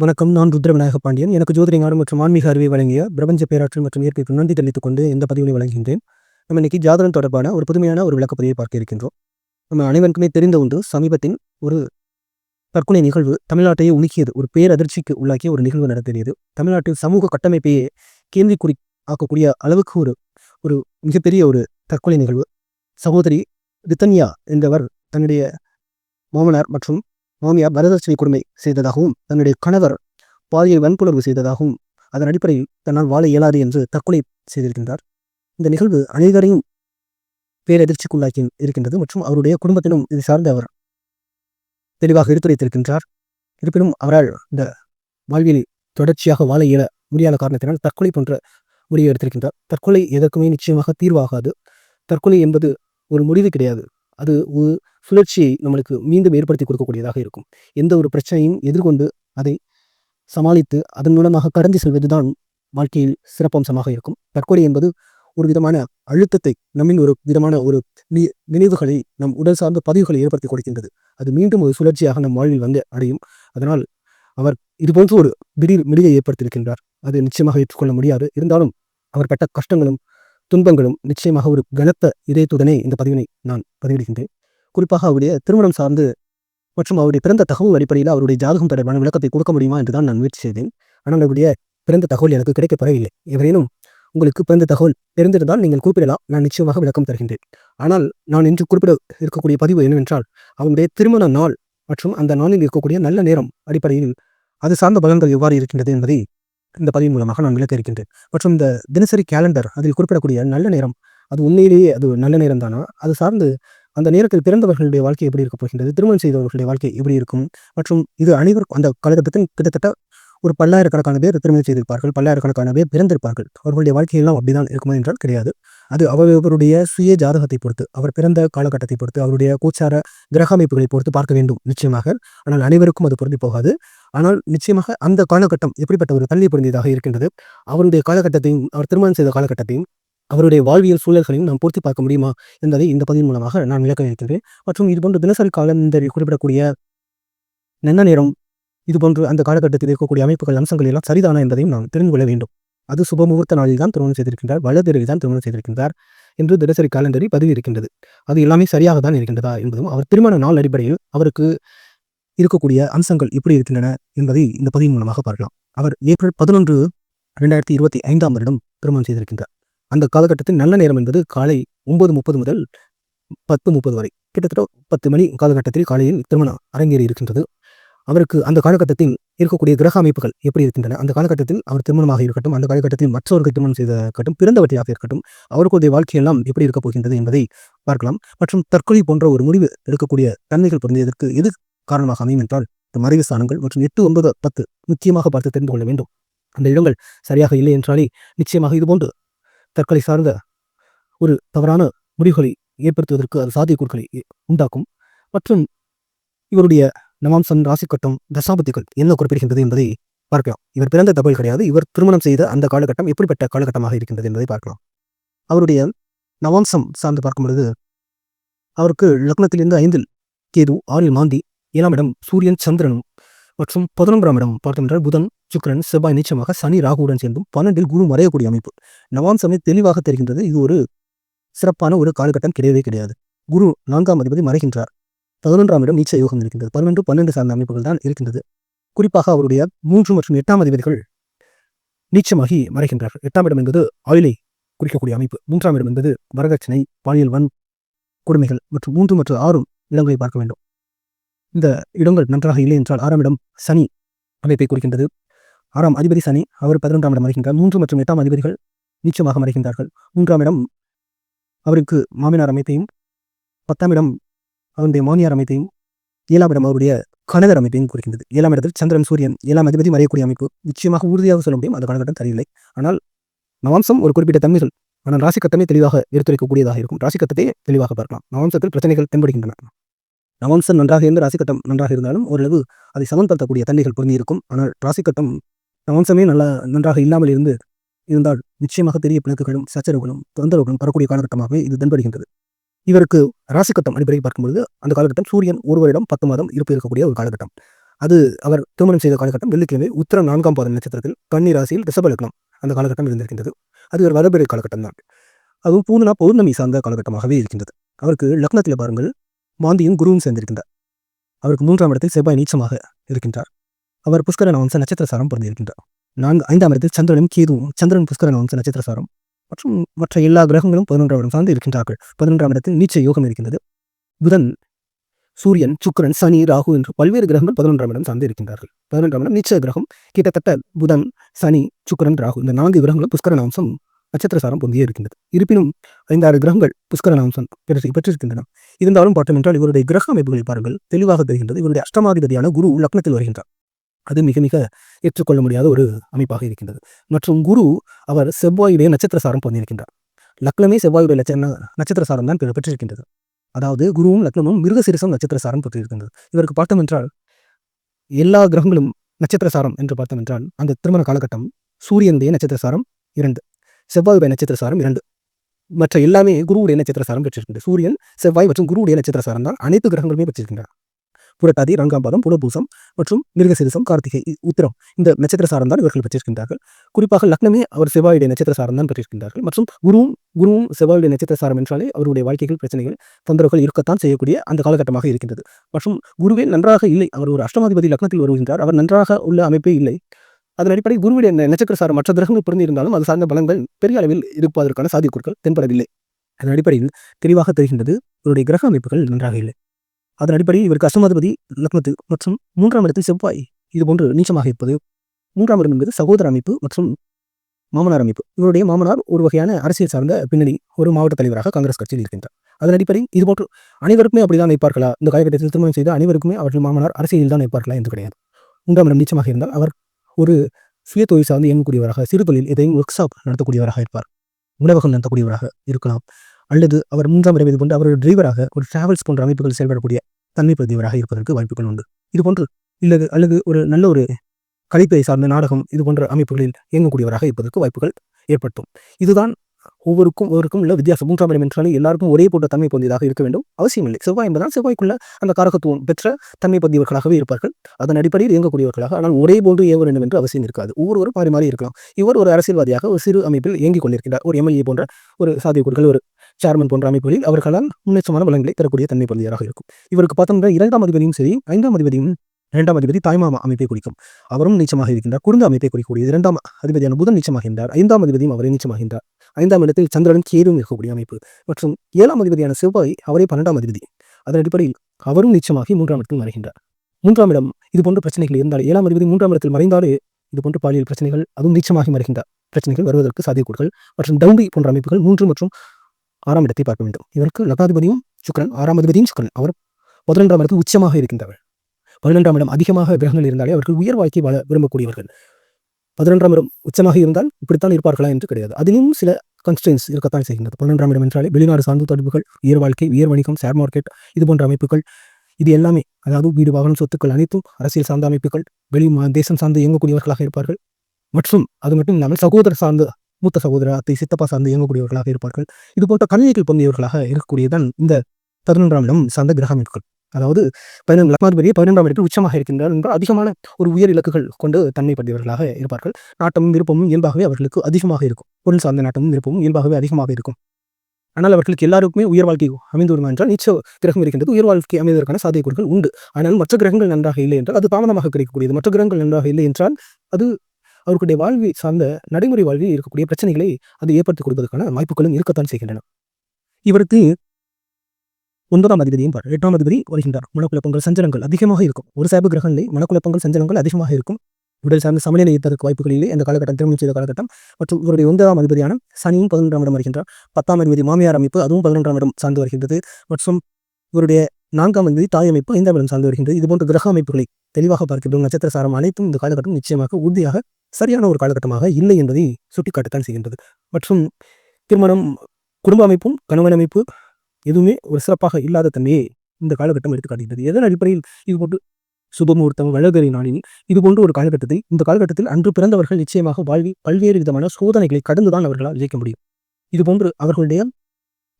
வணக்கம் நான் ருத்ரவிநாயக பாண்டியன். எனக்கு ஜோதிட மற்றும் ஆன்மீக அறிவை வழங்கிய பிரபஞ்ச பேராற்றல் மற்றும் இயற்கைக்கு நன்றி தெளித்துக் கொண்டு இந்த பதிவுகளை வழங்குகின்றேன். நம்ம இன்னைக்கு ஜாதகம் தொடர்பான ஒரு புதுமையான ஒரு விளக்கப்பதிவை பார்க்க இருக்கின்றோம். நம்ம அனைவருக்குமே தெரிந்த ஒன்று சமீபத்தின் ஒரு தற்கொலை நிகழ்வு தமிழ்நாட்டையே உலுக்கியது. ஒரு பேரதிர்ச்சிக்கு உள்ளாக்கிய ஒரு நிகழ்வு நடத்தியது தமிழ்நாட்டில் சமூக கட்டமைப்பையே கேள்விக்குறி ஆக்கக்கூடிய அளவுக்கு ஒரு ஒரு மிகப்பெரிய ஒரு தற்கொலை நிகழ்வு. சகோதரி ரித்தன்யா என்றவர் தன்னுடைய மாமனார் மற்றும் மாமியார் வரதட்சணை கொடுமை செய்ததாகவும் தன்னுடைய கணவர் பாலியல் வன்புணர்வு செய்ததாகவும் அதன் அடிப்படையில் தன்னால் வாழ இயலாது என்று தற்கொலை செய்திருக்கின்றார். இந்த நிகழ்வு அனைவரையும் பேரதிர்ச்சிக்குள்ளாக்கி இருக்கின்றது மற்றும் அவருடைய குடும்பத்திலும் இது சார்ந்த அவர் தெளிவாக எடுத்துரைத்திருக்கின்றார். இருப்பினும் அவரால் இந்த வாழ்வியல் தொடர்ச்சியாக வாழ இயல முடியாத காரணத்தினால் தற்கொலை போன்ற முடிவு எடுத்திருக்கின்றார். தற்கொலை எதற்குமே நிச்சயமாக தீர்வாகாது. தற்கொலை என்பது ஒரு முடிவு கிடையாது. அது ஒரு சுழற்சியை நம்மளுக்கு மீண்டும் ஏற்படுத்தி கொடுக்கக்கூடியதாக இருக்கும். எந்த ஒரு பிரச்சனையும் எதிர்கொண்டு அதை சமாளித்து அதன் மூலமாக கடந்து செல்வதுதான் வாழ்க்கையில் சிறப்பம்சமாக இருக்கும். தற்கொலை என்பது ஒரு விதமான அழுத்தத்தை நம்மின் ஒரு விதமான ஒரு நினைவுகளை நம் உடல் சார்ந்த பதிவுகளை ஏற்படுத்தி கொடுக்கின்றது. அது மீண்டும் ஒரு சுழற்சியாக நம் வாழ்வில் வந்து அடையும். அதனால் அவர் இதுபோன்ற ஒரு திடீர் மிடியை ஏற்படுத்தியிருக்கின்றார். அது நிச்சயமாக ஏற்றுக்கொள்ள முடியாது. இருந்தாலும் அவர் பட்ட கஷ்டங்களும் துன்பங்களும் நிச்சயமாக ஒரு கனத்த இதயத்துடனே இந்த பதிவினை நான் பதிவிடுகின்றேன். குறிப்பாக அவருடைய திருமணம் சார்ந்து மற்றும் அவருடைய பிறந்த தகவல் அடிப்படையில் அவருடைய ஜாதகம் தொடர்பான விளக்கத்தை கொடுக்க முடியுமா என்று தான் நான் முயற்சி செய்தேன். ஆனால் அவருடைய பிறந்த தகவல் எனக்கு கிடைக்கப்படவில்லை எவரேனும் உங்களுக்கு பிறந்த தகவல் தெரிந்திருந்தால் நீங்கள் குறிப்பிடலாம். நான் நிச்சயமாக விளக்கம் தருகின்றேன். ஆனால் நான் இன்று குறிப்பிட இருக்கக்கூடிய பதிவு என்னவென்றால் அவனுடைய திருமண நாள் மற்றும் அந்த நாளில் இருக்கக்கூடிய நல்ல நேரம் அடிப்படையில் அது சார்ந்த பலன்கள் எவ்வாறு இருக்கின்றது என்பதை இந்த பதிவின் மூலமாக நான் விளக்க இருக்கின்றேன் மற்றும் இந்த தினசரி கேலண்டர் அதில் குறிப்பிடக்கூடிய நல்ல நேரம் அது உண்மையிலேயே அது நல்ல நேரம் தானா? அது சார்ந்து அந்த நேரத்தில் பிறந்தவர்களுடைய வாழ்க்கை எப்படி இருக்க போகின்றது? திருமணம் செய்தவர்களுடைய வாழ்க்கை எப்படி இருக்கும்? மற்றும் இது அனைவருக்கும் அந்த காலகட்டத்தில் கிட்டத்தட்ட ஒரு பல்லாயிரக்கணக்கான பேர் திருமணம் செய்திருப்பார்கள் பல்லாயிரக்கணக்கான பேர் பிறந்திருப்பார்கள். அவர்களுடைய வாழ்க்கையெல்லாம் அப்படிதான் இருக்குமா என்றால் கிடையாது. அது அவரவருடைய சுய ஜாதகத்தை பொறுத்து அவர் பிறந்த காலகட்டத்தை பொறுத்து அவருடைய கூச்சார கிரக அமைப்புகளை பொறுத்து பார்க்க வேண்டும் நிச்சயமாக. ஆனால் அனைவருக்கும் அது பொருந்தி போகாது. ஆனால் நிச்சயமாக அந்த காலகட்டம் எப்படிப்பட்ட ஒரு தள்ளி பொருந்தியதாக இருக்கின்றது? அவருடைய காலகட்டத்தையும் அவர் திருமணம் செய்த காலகட்டத்தையும் அவருடைய வாழ்வியல் சூழல்களையும் நாம் பூர்த்தி பார்க்க முடியுமா என்பதை இந்த பதிவின் மூலமாக நான் விளக்க இருக்கின்றேன் மற்றும் இதுபோன்ற தினசரி காலந்தரில் குறிப்பிடக்கூடிய நென்ன நேரம் இதுபோன்று அந்த காலகட்டத்தில் இருக்கக்கூடிய அமைப்புகள் அம்சங்கள் எல்லாம் சரிதானா என்பதையும் நாம் தெரிந்து கொள்ள வேண்டும். அது சுபமுகூர்த்த நாளில் தான் திருமணம் செய்திருக்கின்றார். வளதிரையில் தான் திருமணம் செய்திருக்கின்றார் என்று தினசரி காலண்டரில் பதிவு இருக்கின்றது அது எல்லாமே சரியாக தான் இருக்கின்றதா என்பதும் அவர் திருமண நாள் அடிப்படையில் அவருக்கு இருக்கக்கூடிய அம்சங்கள் எப்படி இருக்கின்றன என்பதை இந்த பதிவின் மூலமாக பார்க்கலாம். அவர் ஏப்ரல் பதினொன்று ரெண்டாயிரத்தி இருபத்தி ஐந்தாம் வருடம் திருமணம் செய்திருக்கின்றார். அந்த காலகட்டத்தில் நல்ல நேரம் என்பது காலை ஒன்பது முப்பது முதல் பத்து முப்பது வரை. கிட்டத்தட்ட பத்து மணி காலகட்டத்தில் காலையில் திருமணம் அரங்கேறி இருக்கின்றது. அவருக்கு அந்த காலகட்டத்தில் இருக்கக்கூடிய கிரக அமைப்புகள் எப்படி இருக்கின்றன? அந்த காலகட்டத்தில் அவர் திருமணமாக இருக்கட்டும் அந்த காலகட்டத்தில் மற்றவர்கள் திருமணம் செய்த இருக்கட்டும் பிறந்தவற்றையாக இருக்கட்டும் அவர்களுடைய வாழ்க்கையெல்லாம் எப்படி இருக்கப் போகின்றது என்பதை பார்க்கலாம். மற்றும் தற்கொலை போன்ற ஒரு முடிவு எடுக்கக்கூடிய தன்மைகள் பொருந்தியதற்கு எது காரணமாக அமையும் என்றால் இந்த மறைவு ஸ்தானங்கள் மற்றும் எட்டு ஒன்பது பத்து முக்கியமாக பார்த்து தெரிந்து கொள்ள வேண்டும். அந்த இடங்கள் சரியாக இல்லை என்றாலே நிச்சயமாக இதுபோன்று தற்கொலை சார்ந்த ஒரு தவறான முடிவுகளை ஏற்படுத்துவதற்கு அது சாத்தியக்கூறுகளை உண்டாக்கும். மற்றும் இவருடைய நவாம்சன் ராசிக்கட்டம் தசாபதிகள் என்ன குறிப்பிடுகின்றது என்பதை பார்க்கலாம். இவர் பிறந்த தகவல் கிடையாது. இவர் திருமணம் செய்த அந்த காலகட்டம் எப்படிப்பட்ட காலகட்டமாக இருக்கின்றது என்பதை பார்க்கலாம். அவருடைய நவாம்சம் சார்ந்து பார்க்கும் பொழுது அவருக்கு லக்னத்திலிருந்து ஐந்தில் கேது ஆறில் மாந்தி ஏழாம் இடம் சூரியன் சந்திரனும் மற்றும் பதினொன்றாம் இடம் பார்த்தோம் புதன் சுக்கரன் செவ்வாய் நிச்சயமாக சனி ராகுவுடன் சேர்ந்தும் பன்னெண்டில் குரு மறையக்கூடிய அமைப்பு. நவாம்சமே தெளிவாக தெரிகின்றது. இது ஒரு சிறப்பான ஒரு காலகட்டம் கிடையவே கிடையாது. குரு நான்காம் அதிபதி மறைகின்றார். பதினொன்றாம் இடம் நீச்ச யோகம் இருக்கின்றது. பதினொன்று பன்னெண்டு சார்ந்த அமைப்புகள் தான் இருக்கின்றது. குறிப்பாக அவருடைய மூன்று மற்றும் எட்டாம் அதிபதிகள் நீச்சமாகி மறைகின்றார்கள். எட்டாம் இடம் என்பது ஆயிலை குறிக்கக்கூடிய அமைப்பு. மூன்றாம் இடம் என்பது வரதட்சணை பாலியல் வன் கொடுமைகள் மற்றும் மூன்று மற்றும் ஆறும் இடங்களை பார்க்க வேண்டும். இந்த இடங்கள் நன்றாக இல்லை என்றால் ஆறாம் இடம் சனி அமைப்பை குறிக்கின்றது. ஆறாம் அதிபதி சனி அவர் பதினொன்றாம் இடம் மறைகின்றார். மூன்று மற்றும் எட்டாம் அதிபதிகள் நீச்சமாக மறைகின்றார்கள். மூன்றாம் இடம் அவருக்கு மாமினார் அமைப்பையும் பத்தாம் இடம் அவனுடைய மௌனியார் அமைப்பையும் ஏழாம் இடம் அவருடைய கணவர் அமைப்பையும் குறிக்கின்றது. ஏழாம் இடத்தில் சந்திரன் சூரியன் ஏழாம் அதிபதி மறையக்கூடிய அமைப்பு நிச்சயமாக உறுதியாக சொல்ல முடியும். அந்த காலகட்டம் தெரியவில்லை ஆனால் நவாம்சம் ஒரு குறிப்பிட்ட தன்மைகள் ஆனால் ராசிக்கத்தமே தெளிவாக எடுத்துரைக்கக்கூடியதாக இருக்கும். ராசிக்கட்டத்தை தெளிவாக பார்க்கலாம். நவாம்சத்தில் பிரச்சனைகள் தென்படுகின்றன. நவாம்சம் நன்றாக இருந்து ராசிக்கட்டம் நன்றாக இருந்தாலும் ஓரளவு அதை சமன்படுத்தக்கூடிய தன்மைகள் பொருந்தியிருக்கும். ஆனால் ராசிக்கட்டம் நவாம்சமே நல்லா நன்றாக இல்லாமல் இருந்து இருந்தால் நிச்சயமாக பெரிய பிணக்குகளும் சச்சரவுகளும் தொந்தரவுகளும் வரக்கூடிய காலகட்டமாகவே இது தென்படுகின்றது. இவருக்கு ராசிக்கட்டம் அடிப்படையை பார்க்கும்போது அந்த காலகட்டம் சூரியன் ஒரு வருடம் பத்து மாதம் இருப்பு இருக்கக்கூடிய ஒரு காலகட்டம். அது அவர் திருமணம் செய்த காலகட்டம் வெள்ளிக்கிழமை உத்தர நான்காம் பாதம் நட்சத்திரத்தில் கன்னி ராசியில் ரிஷப லக்னம் அந்த காலகட்டம் இருந்திருக்கின்றது. அது ஒரு வரபெரிய காலகட்டம் தான். அதுவும் பூர்ணா பௌர்ணமி சார்ந்த காலகட்டமாகவே இருக்கின்றது. அவருக்கு லக்னத்தில் பாருங்கள் மாந்தியும் குருவும் சேர்ந்திருக்கின்றார். அவருக்கு மூன்றாம் இடத்தில் செவ்வாய் நீச்சமாக இருக்கின்றார். அவர் புஷ்கர வம்ச நட்சத்திர சாரம் பிறந்திருக்கின்றார் நான்கு ஐந்தாம் இடத்தில் சந்திரனும் கேதுவும் சந்திரன் புஷ்கர வம்ச நட்சத்திர சாரம் மற்றும் மற்ற எல்லா கிரகங்களும் பதினொன்றாம் இடம் சார்ந்து இருக்கின்றார்கள். பதினொன்றாம் இடத்தில் நீச்ச யோகம் இருக்கின்றது. புதன் சூரியன் சுக்கிரன் சனி ராகு என்று பல்வேறு கிரகங்கள் பதினொன்றாம் இடம் சார்ந்து இருக்கின்றார்கள். பதினொன்றாம் இடம் நீச்ச கிரகம். கிட்டத்தட்ட புதன் சனி சுக்கிரன் ராகு இந்த நான்கு கிரகங்களும் புஷ்கரன் அம்சம் நட்சத்திரசாரம் பொந்தியே இருக்கின்றது. இருப்பினும் ஐந்தாறு கிரகங்கள் புஷ்கரன் அம்சம் பெற்றிருக்கின்றன. இருந்தாலும் பார்த்தோம் என்றால் இவருடைய கிரக அமைப்புகளை பாருங்கள் தெளிவாக தெரிகின்றது. இவருடைய அஷ்டமாதிபதியான குரு லக்னத்தில் வருகின்றார். அது மிக மிக ஏற்றுக்கொள்ள முடியாத ஒரு அமைப்பாக இருக்கின்றது. மற்றும் குரு அவர் செவ்வாயுடைய நட்சத்திர சாரம் பண்ணியிருக்கின்றார் லக்னமே செவ்வாயுடைய லட்ச நட்சத்திர சாரம் தான் பெற்றிருக்கின்றது. அதாவது குருவும் லக்னமும் மிருகசிரசம் நட்சத்திர சாரம் பெற்றிருக்கின்றது. இவருக்கு பார்த்தோம் என்றால் எல்லா கிரகங்களும் நட்சத்திர சாரம் என்று பார்த்தோம் என்றால் அந்த திருமண காலகட்டம் சூரியனுடைய நட்சத்திர சாரம் இரண்டு செவ்வாயுடைய நட்சத்திர சாரம் இரண்டு. மற்ற எல்லாமே குருவுடைய நட்சத்திர சாரம் பெற்றிருக்கின்றது. சூரியன் செவ்வாய் மற்றும் குருவுடைய நட்சத்திர சாரம் தான் அனைத்து கிரகங்களுமே பெற்றிருக்கின்றன. புரட்டாதி ரங்காம்பாதம் புலபூசம் மற்றும் மிருகசிரிசம் கார்த்திகை உத்திரம் இந்த நட்சத்திர சாரம் தான் இவர்கள் பெற்றிருக்கின்றார்கள். குறிப்பாக லக்னமே அவர் செவ்வாயுடைய நட்சத்திர சாரம் தான் பெற்றிருக்கின்றார்கள் மற்றும் குருவும் குருவும் செவ்வாயுடைய நட்சத்திர சாரம் என்றாலே அவருடைய வாழ்க்கைகள் பிரச்சனைகள் தொந்தரவுகள் இருக்கத்தான் செய்யக்கூடிய அந்த காலகட்டமாக இருக்கின்றது. மற்றும் குருவே நன்றாக இல்லை அவர் ஒரு அஷ்டமாதிபதி லக்னத்தில் வருகின்றார் அவர் நன்றாக உள்ள அமைப்பே இல்லை. அதன் அடிப்படையில் குருவுடைய நட்சத்திர சாரம் மற்ற கிரகங்கள் பிறந்திருந்தாலும் அது சார்ந்த பலங்கள் பெரிய அளவில் இருப்பதற்கான சாத்தியக்கூறுகள் தென்படவில்லை. அதன் அடிப்படையில் தெளிவாக தெரிகின்றது இவருடைய கிரக அமைப்புகள் நன்றாக இல்லை. அதன் அடிப்படையில் இவருக்கு அஷ்டமாதிபதி லக்னத்து மற்றும் மூன்றாம் இடத்தில் செவ்வாய். இது போன்று நீச்சமாக இருப்பது. மூன்றாம் இடம் என்பது சகோதர அமைப்பு மற்றும் மாமனார் அமைப்பு. இவருடைய மாமனார் ஒரு வகையான அரசியல் சார்ந்த பின்னணி ஒரு மாவட்ட தலைவராக காங்கிரஸ் கட்சியில் இருக்கின்றார். அதன் அடிப்படையில் இது போன்று அனைவருக்குமே அப்படிதான் வைப்பார்களா இந்த காலகட்டத்தில் திருமணம் செய்த அனைவருக்குமே அவர்கள் மாமனார் அரசியலில் தான் வைப்பார்களா என்று கிடையாது. மூன்றாம் இடம் நீச்சமாக இருந்தால் அவர் ஒரு சுய தொழில் சார்ந்து இயங்கக்கூடியவராக சிறு தொழில் எதையும் ஒர்க் ஷாப் நடத்தக்கூடியவராக இருப்பார். உணவகம் நடத்தக்கூடியவராக இருக்கலாம். அல்லது அவர் மூன்றாம் இடம் இது போன்று அவர் டிரைவராக ஒரு டிராவல்ஸ் போன்ற அமைப்புகள் செயல்படக்கூடிய தன்மை பதிவராக இருப்பதற்கு வாய்ப்புகள் உண்டு. இது போன்று இல்லது அல்லது ஒரு நல்ல ஒரு கலைப்பை சார்ந்த நாடகம் இது போன்ற அமைப்புகளில் இயங்கக்கூடியவராக இருப்பதற்கு வாய்ப்புகள் ஏற்படுத்தும். இதுதான் ஒவ்வொருக்கும் ஒவ்வொருக்கும் உள்ள வித்தியாசம். மூன்றாம் இடம் என்றாலும் எல்லாருக்கும் ஒரே போன்ற தன்மை பொந்தியதாக இருக்க வேண்டும் அவசியமில்லை செவ்வாய் என்பதால் செவ்வாய்க்குள்ள அந்த காரகத்துவம் பெற்ற தன்மை பொந்தியவர்களாகவே இருப்பார்கள். அதன் அடிப்படையில் இயங்கக்கூடியவர்களாக ஆனால் ஒரே போன்று இயங்க வேண்டும் என்று அவசியம் இருக்காது. ஒவ்வொருவரும் மாறி மாறி இருக்கலாம். இவர் ஒரு அரசியல்வாதியாக ஒரு சிறு அமைப்பில் இயங்கிக் கொண்டிருக்கிறார். ஒரு எம்எல்ஏ போன்ற ஒரு சாத்தியக்கூறுகள் ஒரு சேர்மன் போன்ற அமைப்புகளில் அவர்களால் முன்னேற்றமான பலன்களை தரக்கூடிய தன்மை பகுதியாக இருக்கும். இவருக்கு பார்த்தோம்னா இரண்டாம் அதிபதியும் சரி ஐந்தாம் அதிபதியும் இரண்டாம் அதிபதி தாய்மாமா அமைப்பை குறிக்கும். அவரும் நீச்சமாக இருக்கின்றார். குடும்ப அமைப்பை குறிக்கக்கூடிய இரண்டாம் அதிபதியான புதன் நீச்சமாகின்றார் ஐந்தாம் அதிபதியும் அவரே நீச்சமாகின்றார் ஐந்தாம் இடத்தில் சந்திரன் கேதுவும் இருக்கக்கூடிய அமைப்பு. மற்றும் ஏழாம் அதிபதியான செவ்வாய் அவரே பன்னெண்டாம் அதிபதி. அதன் அடிப்படையில் அவரும் நீச்சமாகி மூன்றாம் இடத்தில் மறைகின்றார். மூன்றாம் இடம் இது போன்ற பிரச்சனைகள் இருந்தால் ஏழாம் அதிபதி மூன்றாம் இடத்தில் மறைந்தாலே இது போன்ற பாலியல் பிரச்சனைகள் அதுவும் நீச்சமாகி மறைகின்றார். பிரச்சனைகள் வருவதற்கு சாத்தியக்கூறுகள். மற்றும் டவுண்டி போன்ற அமைப்புகள் மூன்று மற்றும் ஆறாம் இடத்தை பார்க்க வேண்டும். இவருக்கு லக்னாதிபதியும் சுக்கரன் ஆறாம் அதிபதியும் சுக்கரன். அவர் பதினொன்றாம் இடத்தில் உச்சமாக இருக்கின்றவர். பதினொன்றாம் இடம் அதிகமாக கிரகங்கள் இருந்தாலே அவர்கள் உயர் வாழ்க்கை வாழ விரும்பக்கூடியவர்கள். பதினொன்றாம் இடம் உச்சமாக இருந்தால் இப்படித்தான் இருப்பார்களா என்று கிடையாது. அதிலும் சில கன்ஸ்டன்ஸ் இருக்கத்தான் செய்கின்றது. பன்னெண்டாம் இடம் என்றாலே வெளிநாடு சார்ந்த தொடர்புகள் உயர் வாழ்க்கை உயர் வணிகம் ஷேர் மார்க்கெட் இது போன்ற அமைப்புகள் இது எல்லாமே அதாவது வீடு வாகனம் சொத்துக்கள் அனைத்தும் அரசியல் சார்ந்த அமைப்புகள் வெளி தேசம் சார்ந்து இயங்கக்கூடியவர்களாக இருப்பார்கள். மற்றும் அது மட்டும் இல்லாமல் சகோதர சார்ந்த மூத்த சகோதர அத்தை சித்தப்பா சார்ந்து இயங்கக்கூடியவர்களாக இருப்பார்கள். இது போன்ற கல்விகள் பொந்தியவர்களாக இருக்கக்கூடியதான் இந்த பதினொன்றாம் இடம் சார்ந்த கிரக அமைப்புகள். அதாவது பதினொன்று லக்னாதிபதியை பதினொன்றாம் இடத்தில் உச்சமாக இருக்கின்றார் என்றால் அதிகமான ஒரு உயர் இலக்குகள் கொண்டு தன்மை படுத்தியவர்களாக இருப்பார்கள். நாட்டமும் விருப்பமும் இயல்பாகவே அவர்களுக்கு அதிகமாக இருக்கும். பொருள் சார்ந்த நாட்டமும் விருப்பமும் இயல்பாகவே அதிகமாக இருக்கும். ஆனால் அவர்களுக்கு எல்லாருக்குமே உயர் வாழ்க்கை அமைந்து வருமா என்றால் நிச்சய கிரகம் இருக்கின்றது. உயர் வாழ்க்கை அமைவதற்கான சாத்தியக்கூறுகள் உண்டு. ஆனால் மற்ற கிரகங்கள் நன்றாக இல்லை என்றால் அது தாமதமாக கிடைக்கக்கூடியது. மற்ற கிரகங்கள் நன்றாக இல்லை என்றால் அது அவர்களுடைய வாழ்வை சார்ந்த நடைமுறை வாழ்வில் இருக்கக்கூடிய பிரச்சனைகளை அது ஏற்படுத்தி கொடுப்பதற்கான வாய்ப்புகளும் இருக்கத்தான் செய்கின்றன. இவருக்கு ஒன்பதாம் அதிபதியும் பார் எட்டாம் அதிபதி வருகின்றார். மனக்குழப்பங்கள் சஞ்சலங்கள் அதிகமாக இருக்கும். ஒரு சாபு கிரகங்களை மனக்குழப்பங்கள் சஞ்சலங்கள் அதிகமாக இருக்கும். உடல் சார்ந்த சமநிலை இருப்பதற்கு வாய்ப்புகளிலே இந்த அந்த காலகட்டம் திருமணம் செய்த காலகட்டம். மற்றும் இவருடைய ஒன்பதாம் அதிபதியான சனியும் பதினொன்றாம் இடம் வருகின்றார். பத்தாம் அதிபதி மாமியார் அமைப்பு அதுவும் பதினொன்றாம் இடம் சார்ந்து வருகின்றது. மற்றும் இவருடைய நான்காம் அதிபதி தாய் அமைப்பு ஐந்தாம் இடம் சார்ந்து வருகின்றது. இதுபோன்ற கிரக அமைப்புகளை தெளிவாக பார்க்கின்றோம் நட்சத்திர சாரம் அனைத்தும் இந்த காலகட்டம் நிச்சயமாக உறுதியாக சரியான ஒரு காலகட்டமாக இல்லை என்பதை சுட்டிக்காட்டத்தான் செய்கின்றது. மற்றும் திருமணம் குடும்ப அமைப்பும் கணவன் அமைப்பு எதுவுமே ஒரு சிறப்பாக இல்லாத தன்மையை இந்த காலகட்டம் எடுத்துக்காட்டுகிறது எதன் அடிப்படையில் இது போன்று சுபமுகூர்த்தம் வளர்கறி நாளில் இது போன்ற ஒரு காலகட்டத்தை இந்த காலகட்டத்தில் அன்று பிறந்தவர்கள் நிச்சயமாக வாழ்வில் பல்வேறு விதமான சோதனைகளை கடந்துதான் அவர்களால் ஜெயிக்க முடியும். இதுபோன்று அவர்களுடைய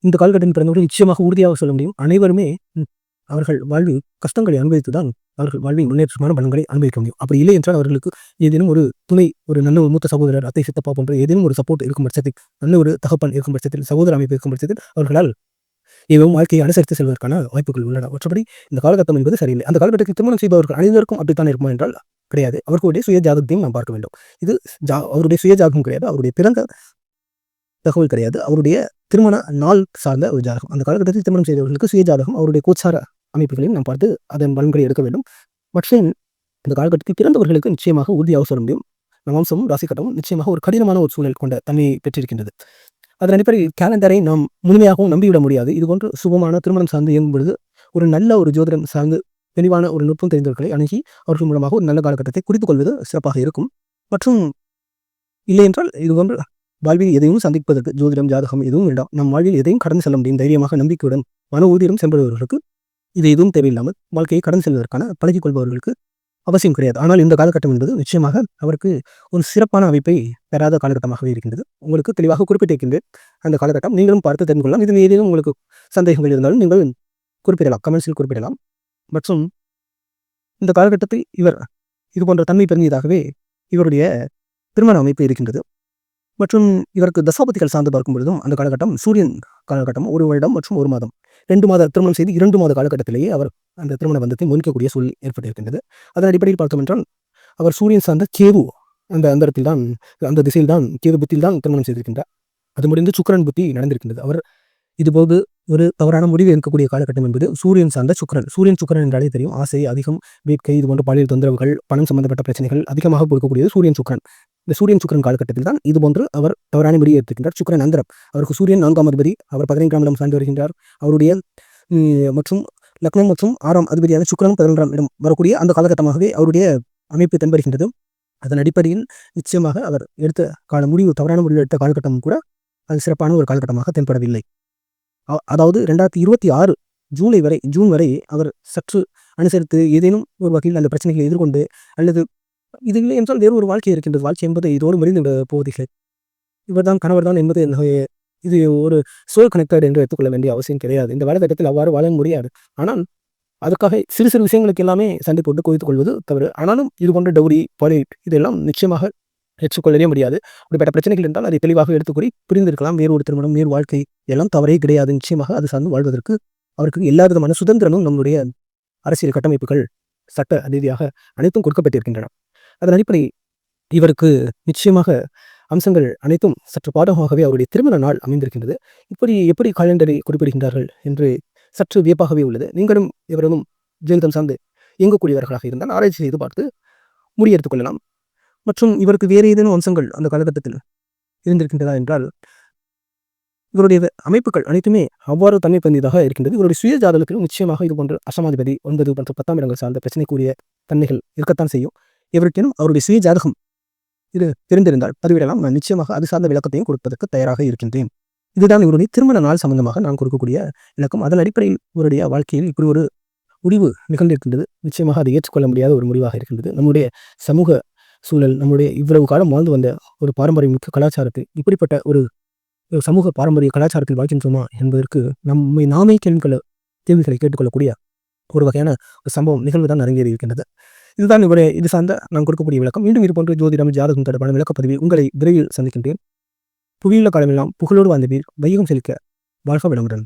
இந்த காலகட்டத்தில் பிறந்தவர்கள் நிச்சயமாக உறுதியாக சொல்ல முடியும். அனைவருமே அவர்கள் வாழ்வில் கஷ்டங்களை அனுபவித்து தான் அவர்கள் வாழ்வின் முன்னேற்றமான பலன்களை அனுபவிக்க முடியும். அப்படி இல்லை என்றால் அவர்களுக்கு ஏதேனும் ஒரு துணை ஒரு நல்ல ஒரு மூத்த சகோதரர் அத்தை சித்தப்பா போன்ற ஏதேனும் ஒரு சப்போர்ட் இருக்கும் பட்சத்தில் நல்ல ஒரு தகப்பன் இருக்கும் பட்சத்தில் சகோதர அமைப்பு இருக்கும் பட்சத்தில் அவர்களால் இவன் வாழ்க்கையை அனுசரித்து செல்வதற்கான வாய்ப்புகள் உள்ளன. மற்றபடி இந்த காலகட்டம் என்பது சரியில்லை. அந்த காலகட்டத்தில் திருமணம் செய்பவர்கள் அனைவருக்கும் அப்படித்தான் இருக்குமா என்றால் கிடையாது. அவர்களுடைய சுய ஜாதகத்தையும் நாம் பார்க்க வேண்டும். இது ஜா அவருடைய சுய ஜாதகம் கிடையாது. அவருடைய பிறந்த தகவல் கிடையாது. அவருடைய திருமண நாள் சார்ந்த ஒரு ஜாதகம். அந்த காலகட்டத்தில் திருமணம் செய்தவர்களுக்கு சுய ஜாதகம் அவருடைய கோச்சார அமைப்புகளையும் நாம் பார்த்து அதன் பலன்களை எடுக்க வேண்டும். மற்ற இந்த காலகட்டத்தில் பிறந்தவர்களுக்கு நிச்சயமாக உறுதியாக சொல்ல முடியும். வம்சமும் ராசிக்கட்டமும் நிச்சயமாக ஒரு கடினமான ஒரு சூழல் கொண்ட தன்மையை பெற்றிருக்கின்றது. அதன் அடிப்படையில் கேலண்டரை நாம் முழுமையாகவும் நம்பிவிட முடியாது. இது போன்று சுபமான திருமணம் சார்ந்து இயங்கும் பொழுது ஒரு நல்ல ஒரு ஜோதிடம் சார்ந்து தெளிவான ஒரு நுட்பம் தெரிந்தவர்களை அணுகி அவர்கள் மூலமாக ஒரு நல்ல காலகட்டத்தை குறித்துக் கொள்வது சிறப்பாக இருக்கும். மற்றும் இல்லை என்றால் இது போன்ற வாழ்வில் எதையும் சந்திப்பதற்கு ஜோதிடம் ஜாதகம் எதுவும் வேண்டாம். நம் வாழ்வில் எதையும் கடந்து செல்ல முடியும். தைரியமாக நம்பிக்கையுடன் மன ஊதியம் செல்பவர்களுக்கு இது எதுவும் தேவையில்லாமல் வாழ்க்கையை கடந்து செல்வதற்கான பழகிக் கொள்பவர்களுக்கு அவசியம் கிடையாது. ஆனால் இந்த காலகட்டம் என்பது நிச்சயமாக அவருக்கு ஒரு சிறப்பான அமைப்பை பெறாத காலகட்டமாகவே இருக்கின்றது. உங்களுக்கு தெளிவாக குறிப்பிட்டிருக்கின்றேன். அந்த காலகட்டம் நீங்களும் பார்த்து தெரிந்து கொள்ளலாம். இதில் ஏதேனும் உங்களுக்கு சந்தேகங்கள் இருந்தாலும் நீங்கள் குறிப்பிடலாம். கமெண்ட்ஸில் குறிப்பிடலாம். மற்றும் இந்த காலகட்டத்தில் இவர் இது போன்ற தன்மை பெருங்கியதாகவே இவருடைய திருமண அமைப்பு இருக்கின்றது. மற்றும் இவருக்கு தசாபதிகள் சார்ந்து பார்க்கும் பொழுதும் அந்த காலகட்டம் சூரியன் காலகட்டம் ஒரு வருடம் மற்றும் ஒரு மாதம். ரெண்டு மாத திருமணம் செய்து இரண்டு மாத காலகட்டத்திலேயே அவர் அந்த திருமண பந்தத்தை முடிக்கக்கூடிய சூழல் ஏற்பட்டிருக்கின்றது. அதன் அடிப்படையில் பார்த்தோம் என்றால் அவர் சூரியன் சார்ந்த கேவு அந்த அந்தரத்தில் தான் அந்த திசையில் தான் கேது புத்தியில் தான் திருமணம் செய்திருக்கின்றார். அது முடிந்து சுக்கரன் புத்தி நடந்திருக்கின்றது. அவர் இதுபோது ஒரு தவறான முடிவு இருக்கக்கூடிய காலகட்டம் என்பது சூரியன் சார்ந்த சுக்கரன். சூரியன் சுக்கரன் என்றாலே தெரியும். ஆசை அதிகம் வேட்கை இது போன்ற பாலியல் தொந்தரவுகள் பணம் சம்பந்தப்பட்ட பிரச்சனைகள் அதிகமாக கொடுக்கக்கூடியது சூரியன் சுக்கரன். இந்த சூரியன் சுக்கரன் காலகட்டத்தில் தான் இது போன்று அவர் தவறான முடிவு எடுத்திருக்கின்றார் சுக்கரன் அந்தரம். அவருக்கு சூரியன் நான்காம் அதிபதி அவர் பதினைந்தாம் இடம் சார்ந்து வருகின்றார். அவருடைய மற்றும் லக்னம் மற்றும் ஆறாம் அதிபதியான சுக்கரன் பதினொன்றாம் இடம் வரக்கூடிய அந்த காலகட்டமாகவே அவருடைய அமைப்பு தென்படுகின்றது. அதன் அடிப்படையில் நிச்சயமாக அவர் எடுத்த கால முடிவு தவறான முடிவு எடுத்த காலகட்டம் கூட அது சிறப்பான ஒரு காலகட்டமாக தென்படவில்லை. அதாவது ரெண்டாயிரத்தி இருபத்தி ஆறு ஜூலை வரை ஜூன் வரை அவர் சற்று அனுசரித்து ஏதேனும் ஒரு வகையில் அந்த பிரச்சனைகளை எதிர்கொண்டு அல்லது இது இல்லை என்றால் வேறு ஒரு வாழ்க்கை இருக்கின்றது. வாழ்க்கை என்பது இதோடு முடிந்து போவதில்லை. இவர்தான் கணவர் தான் என்பது இது ஒரு சோல் கனெக்டட் என்று எடுத்துக்கொள்ள வேண்டிய அவசியம் கிடையாது. இந்த காலகட்டத்தில் அவ்வாறு வாழ முடியாது. ஆனால் அதுக்காக சிறு சிறு விஷயங்களுக்கு எல்லாமே சண்டை போட்டு குவித்துக் கொள்வது தவறு. ஆனாலும் இது போன்ற டவுரி பாலிட் இதெல்லாம் நிச்சயமாக ஏற்றுக்கொள்ளவே முடியாது. அப்படிப்பட்ட பிரச்சனைகள் இருந்தால் அதை தெளிவாக எடுத்துக்கூறி புரிந்திருக்கலாம். வேறு ஒரு திருமணம் வேறு வாழ்க்கை எல்லாம் தவறே கிடையாது. நிச்சயமாக அது சார்ந்து வாழ்வதற்கு அவருக்கு எல்லா விதமான சுதந்திரமும் நம்முடைய அரசியல் கட்டமைப்புகள் சட்ட ரீதியாக அனைத்தும் கொடுக்கப்பட்டிருக்கின்றன. அதன் அடிப்படை இவருக்கு நிச்சயமாக அம்சங்கள் அனைத்தும் சற்று பாடமாகவே அவருடைய திருமண நாள் அமைந்திருக்கின்றது. இப்படி எப்படி காலண்டரை குறிப்பிடுகின்றார்கள் என்று சற்று வியப்பாகவே உள்ளது. நீங்களும் இவரும் ஜெயலலிதம் சார்ந்து இயங்கக்கூடியவர்களாக இருந்தால் ஆராய்ச்சி செய்து பார்த்து முடியெடுத்துக் கொள்ளலாம். மற்றும் இவருக்கு வேறு ஏதேனும் அம்சங்கள் அந்த காலகட்டத்தில் இருந்திருக்கின்றதா என்றால் இவருடைய அமைப்புகள் அனைத்துமே அவ்வாறு தன்மை பந்ததாக இருக்கின்றது. இவருடைய சுய ஜாதகத்திலும் நிச்சயமாக இது போன்ற அசமாதிபதி ஒன்பது மற்றும் பத்தாம் இடங்கள் சார்ந்த பிரச்சனைக்குரிய தன்மைகள் இருக்கத்தான் செய்யும். எவருக்கேனும் அவருடைய சுய ஜாதகம் இது தெரிந்திருந்தால் பதிவிடலாம். நான் நிச்சயமாக அது சார்ந்த விளக்கத்தையும் கொடுப்பதற்கு தயாராக இருக்கின்றேன். இதுதான் இவருடைய திருமண நாள் சம்பந்தமாக நான் கொடுக்கக்கூடிய விளக்கம். அதன் அடிப்படையில் இவருடைய வாழ்க்கையில் இப்படி ஒரு முடிவு நிகழ்ந்திருக்கின்றது. நிச்சயமாக அதை ஏற்றுக்கொள்ள முடியாத ஒரு முடிவாக இருக்கின்றது. நம்முடைய சமூக சூழல் நம்முடைய இவ்வளவு காலம் வாழ்ந்து வந்த ஒரு பாரம்பரிய மிக்க கலாச்சாரத்தை இப்படிப்பட்ட ஒரு சமூக பாரம்பரிய கலாச்சாரத்தில் வாழ்கின்றோமா என்பதற்கு நம்மை நாமே கேள்விகளை கேள்விகளை கேட்டுக்கொள்ளக்கூடிய ஒரு வகையான ஒரு சம்பவம் நிகழ்வு தான் அரங்கேறி இருக்கின்றது. இதுதான் இவரை இது சார்ந்த நான் கொடுக்கக்கூடிய விளக்கம். மீண்டும் இது போன்ற ஜோதிடம் ஜாதகம் தொடர்பான விளக்கப்பதிவில் உங்களை விரைவில் சந்திக்கின்றேன். புவியுள்ள காலமெல்லாம் புகழோடு வாழ்ந்த பேர் வையகம் செலுக்க வாழ்க விளம்புடன்